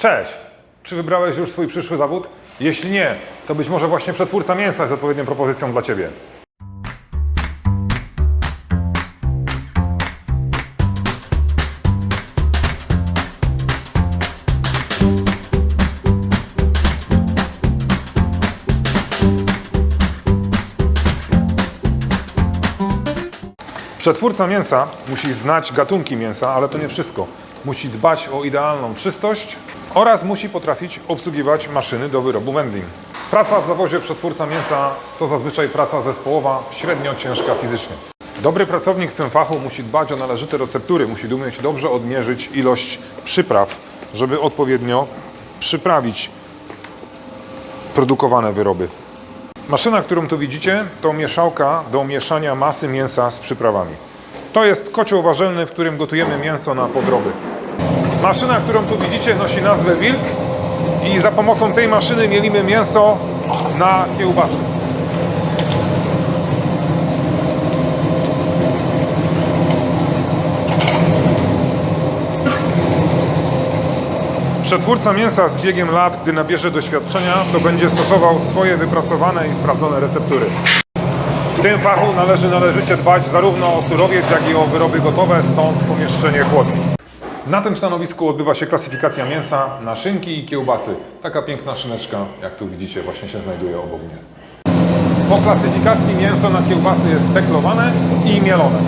Cześć! Czy wybrałeś już swój przyszły zawód? Jeśli nie, to być może właśnie przetwórca mięsa jest odpowiednią propozycją dla Ciebie. Przetwórca mięsa musi znać gatunki mięsa, ale to nie wszystko. Musi dbać o idealną czystość oraz musi potrafić obsługiwać maszyny do wyrobu wędlin. Praca w zawodzie przetwórca mięsa to zazwyczaj praca zespołowa, średnio ciężka fizycznie. Dobry pracownik w tym fachu musi dbać o należyte receptury, musi umieć dobrze odmierzyć ilość przypraw, żeby odpowiednio przyprawić produkowane wyroby. Maszyna, którą tu widzicie, to mieszałka do mieszania masy mięsa z przyprawami. To jest kocioł warzelny, w którym gotujemy mięso na podroby. Maszyna, którą tu widzicie, nosi nazwę Wilk i za pomocą tej maszyny mielimy mięso na kiełbasy. Przetwórca mięsa z biegiem lat, gdy nabierze doświadczenia, to będzie stosował swoje wypracowane i sprawdzone receptury. W tym fachu należy należycie dbać zarówno o surowiec, jak i o wyroby gotowe, stąd pomieszczenie chłodni. Na tym stanowisku odbywa się klasyfikacja mięsa na szynki i kiełbasy. Taka piękna szyneczka, jak tu widzicie, właśnie się znajduje obok mnie. Po klasyfikacji mięso na kiełbasy jest peklowane i mielone.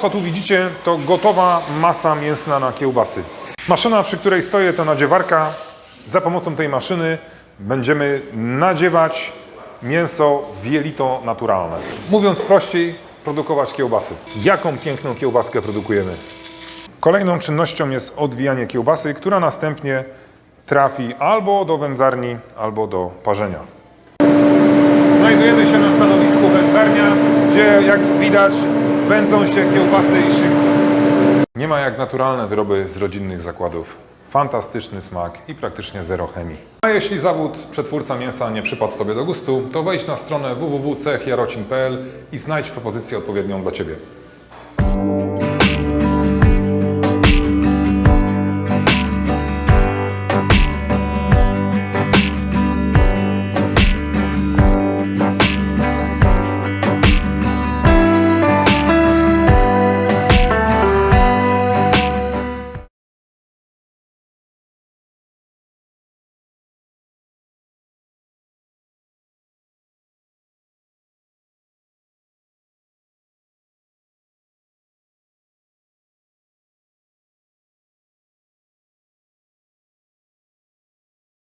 Co tu widzicie, to gotowa masa mięsna na kiełbasy. Maszyna, przy której stoję, to nadziewarka. Za pomocą tej maszyny będziemy nadziewać mięso w jelito naturalne. Mówiąc prościej, produkować kiełbasy. Jaką piękną kiełbaskę produkujemy? Kolejną czynnością jest odwijanie kiełbasy, która następnie trafi albo do wędzarni, albo do parzenia. Znajdujemy się na stanowisku wędzarnia, gdzie jak widać wędzą się kiełbasy i szynki. Nie ma jak naturalne wyroby z rodzinnych zakładów. Fantastyczny smak i praktycznie zero chemii. A jeśli zawód przetwórca mięsa nie przypadł Tobie do gustu, to wejdź na stronę www.cechjarocin.pl i znajdź propozycję odpowiednią dla Ciebie.